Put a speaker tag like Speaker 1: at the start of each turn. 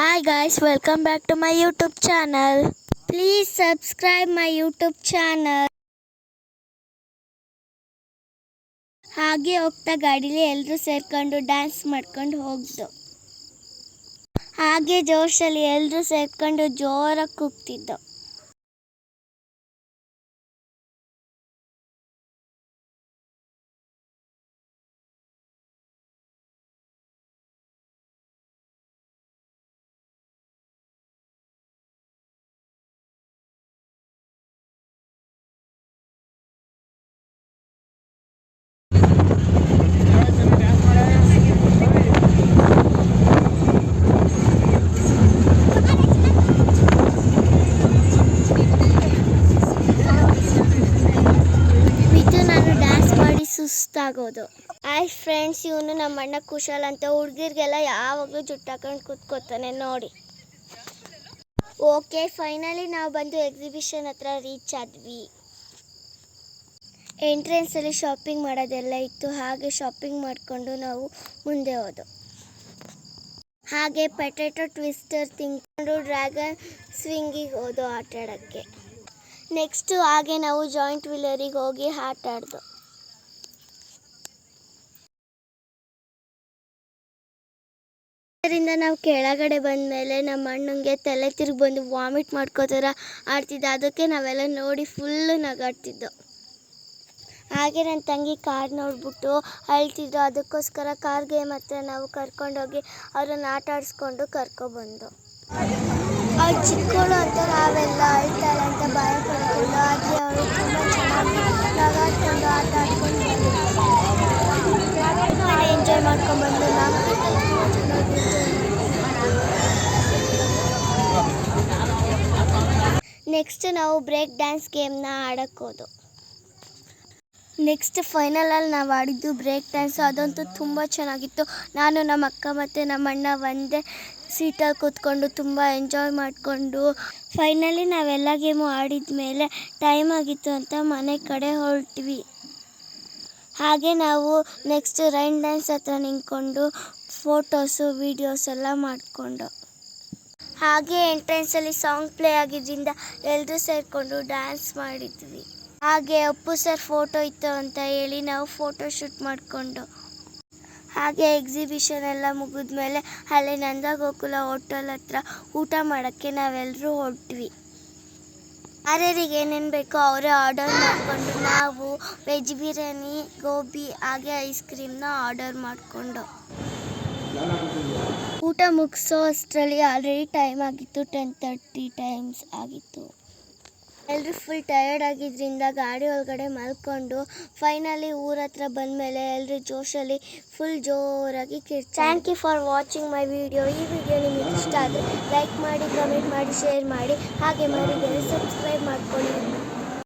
Speaker 1: Hi guys, welcome back to my YouTube channel. Please subscribe my YouTube channel. ಹಾಗೆ ಹೋಗ್ತಾ ಗಾಡೀಲಿ ಎಲ್ಲರೂ ಸೇರ್ಕೊಂಡು ಡ್ಯಾನ್ಸ್ ಮಾಡ್ಕೊಂಡು ಹೋಗ್ದು ಹಾಗೆ ಜೋಶಲ್ಲಿ ಎಲ್ಲರೂ ಸೇರ್ಕೊಂಡು ಜೋರಾಗಿ ಕೂಗ್ತಿದ್ದು ಸುಸ್ತಾಗೋದು ಆಯ್ ಫ್ರೆಂಡ್ಸ್ ಇವನು ನಮ್ಮ ಅಣ್ಣ ಕುಶಾಲ್ ಅಂತ, ಹುಡುಗಿರಿಗೆಲ್ಲ ಯಾವಾಗಲೂ ಜುಟ್ಟು ಹಾಕೊಂಡು ಕೂತ್ಕೋತಾನೆ ನೋಡಿ. ಓಕೆ ಫೈನಲಿ ನಾವು ಬಂದು ಎಕ್ಸಿಬಿಷನ್ ಹತ್ರ ರೀಚ್ ಆದ್ವಿ. ಎಂಟ್ರೆನ್ಸಲ್ಲಿ ಶಾಪಿಂಗ್ ಮಾಡೋದೆಲ್ಲ ಇತ್ತು, ಹಾಗೆ ಶಾಪಿಂಗ್ ಮಾಡಿಕೊಂಡು ನಾವು ಮುಂದೆ ಹೋದು. ಹಾಗೆ ಪೊಟ್ಯಾಟೊ ಟ್ವಿಸ್ಟರ್ ತಿಂಕೊಂಡು ಡ್ರ್ಯಾಗನ್ ಸ್ವಿಂಗಿಗೆ ಹೋದು ಆಟ ಆಡೋಕ್ಕೆ ನೆಕ್ಸ್ಟು ಹಾಗೆ ನಾವು ಜಾಯಿಂಟ್ ವಿಲ್ಲರಿಗೆ ಹೋಗಿ ಆಟ ಆಡ್ದು ಅದರಿಂದ ನಾವು ಕೆಳಗಡೆ ಬಂದ ಮೇಲೆ ನಮ್ಮ ಅಣ್ಣಂಗೆ ತಲೆ ತಿರುಗಿ ಬಂದು ವಾಮಿಟ್ ಮಾಡ್ಕೋತಾರ, ಆಡ್ತಿದ್ದ. ಅದಕ್ಕೆ ನಾವೆಲ್ಲ ನೋಡಿ ಫುಲ್ ನಗಾಡ್ತಿದ್ದೋ. ಹಾಗೆ ನನ್ನ ತಂಗಿ ಕಾರ್ ನೋಡ್ಬಿಟ್ಟು ಅಳ್ತಿದ್ದು. ಅದಕ್ಕೋಸ್ಕರ ಕಾರ್ ಗೇಮ್ ಹತ್ರ ನಾವು ಕರ್ಕೊಂಡೋಗಿ ಅವ್ರನ್ನ ಆಟ ಆಡಿಸ್ಕೊಂಡು ಕರ್ಕೊಬಂದು ಅವ್ರು ಚಿಕ್ಕವಳು ಅಂತ ನಾವೆಲ್ಲ ಅಳ್ತಾಳೆ ಅಂತ ಭಯ ಪಡ್ಕೊಂಡು ಆದರೆ ಅವಳು ತುಂಬ ಚೆನ್ನಾಗಿ ನಗಾಡ್ಕೊಂಡು ಆಟ ನೆಕ್ಸ್ಟ್ ನಾವು ಬ್ರೇಕ್ ಡ್ಯಾನ್ಸ್ ಗೇಮ್ನ ಆಡೋಕ್ಕೋದು. ನೆಕ್ಸ್ಟ್ ಫೈನಲಲ್ಲಿ ನಾವು ಆಡಿದ್ದು ಬ್ರೇಕ್ ಡ್ಯಾನ್ಸ್, ಅದಂತೂ ತುಂಬ ಚೆನ್ನಾಗಿತ್ತು. ನಾನು ನಮ್ಮ ಅಕ್ಕ ಮತ್ತು ನಮ್ಮ ಅಣ್ಣ ಒಂದೇ ಸೀಟಲ್ಲಿ ಕೂತ್ಕೊಂಡು ತುಂಬ ಎಂಜಾಯ್ ಮಾಡಿಕೊಂಡು ಫೈನಲಿ ನಾವೆಲ್ಲ ಗೇಮು ಆಡಿದ ಮೇಲೆ ಟೈಮ್ ಆಗಿತ್ತು ಅಂತ ಮನೆ ಕಡೆ ಹೊರಟ್ವಿ. ಹಾಗೆ ನಾವು ನೆಕ್ಸ್ಟ್ ರೈನ್ ಡ್ಯಾನ್ಸ್ ಹತ್ರ ನಿಂತ್ಕೊಂಡು ಫೋಟೋಸು ವೀಡಿಯೋಸ್ ಎಲ್ಲ ಮಾಡಿಕೊಂಡು. ಹಾಗೆ ಎಂಟ್ರೆನ್ಸಲ್ಲಿ ಸಾಂಗ್ ಪ್ಲೇ ಆಗಿದ್ದರಿಂದ ಎಲ್ಲರೂ ಸೇರಿಕೊಂಡು ಡ್ಯಾನ್ಸ್ ಮಾಡಿದ್ವಿ. ಹಾಗೆ ಅಪ್ಪು ಸರ್ ಫೋಟೋ ಇತ್ತು ಅಂತ ಹೇಳಿ ನಾವು ಫೋಟೋ ಶೂಟ್ ಮಾಡಿಕೊಂಡು. ಹಾಗೆ ಎಕ್ಸಿಬಿಷನ್ ಎಲ್ಲ ಮುಗಿದ್ಮೇಲೆ ಅಲ್ಲೇ ನಂದಗೋಕುಲ ಹೋಟೆಲ್ ಹತ್ರ ಊಟ ಮಾಡೋಕ್ಕೆ ನಾವೆಲ್ಲರೂ ಹೊರಟ್ವಿ. ಯಾರ್ಯಾರಿಗೆ ಏನೇನು ಬೇಕೋ ಅವರೇ ಆರ್ಡರ್ ಮಾಡಿಕೊಂಡು ನಾವು ವೆಜ್ ಬಿರಿಯಾನಿ, ಗೋಬಿ ಹಾಗೆ ಐಸ್ ಕ್ರೀಮ್ನ ಆರ್ಡರ್ ಮಾಡಿಕೊಂಡು. ಊಟ ಮುಗಿಸೋ ಅಷ್ಟರಲ್ಲಿ ಆಲ್ರೆಡಿ ಟೈಮ್ ಆಗಿತ್ತು ಟೆನ್ ತರ್ಟಿ ಟೈಮ್ಸ್ ಆಗಿತ್ತು. ಎಲ್ಲರೂ ಫುಲ್ ಟಯರ್ಡ್ ಆಗಿದ್ದರಿಂದ ಗಾಡಿ ಒಳಗಡೆ ಮಲ್ಕೊಂಡು ಫೈನಲಿ ಊರ ಹತ್ರ ಬಂದಮೇಲೆ ಎಲ್ಲರೂ ಜೋಶಲ್ಲಿ ಫುಲ್ ಜೋರಾಗಿ ಕಿರ್ಚ thank you for watching my video ಈ ವಿಡಿಯೋ ನಿಮಗೆ ಇಷ್ಟ ಆದರೆ ಲೈಕ್ ಮಾಡಿ ಕಮೆಂಟ್ ಮಾಡಿ ಶೇರ್ ಮಾಡಿ. ಹಾಗೆ ಮರಿದರೆ ಸಬ್ಸ್ಕ್ರೈಬ್ ಮಾಡ್ಕೊಳ್ಳಿ.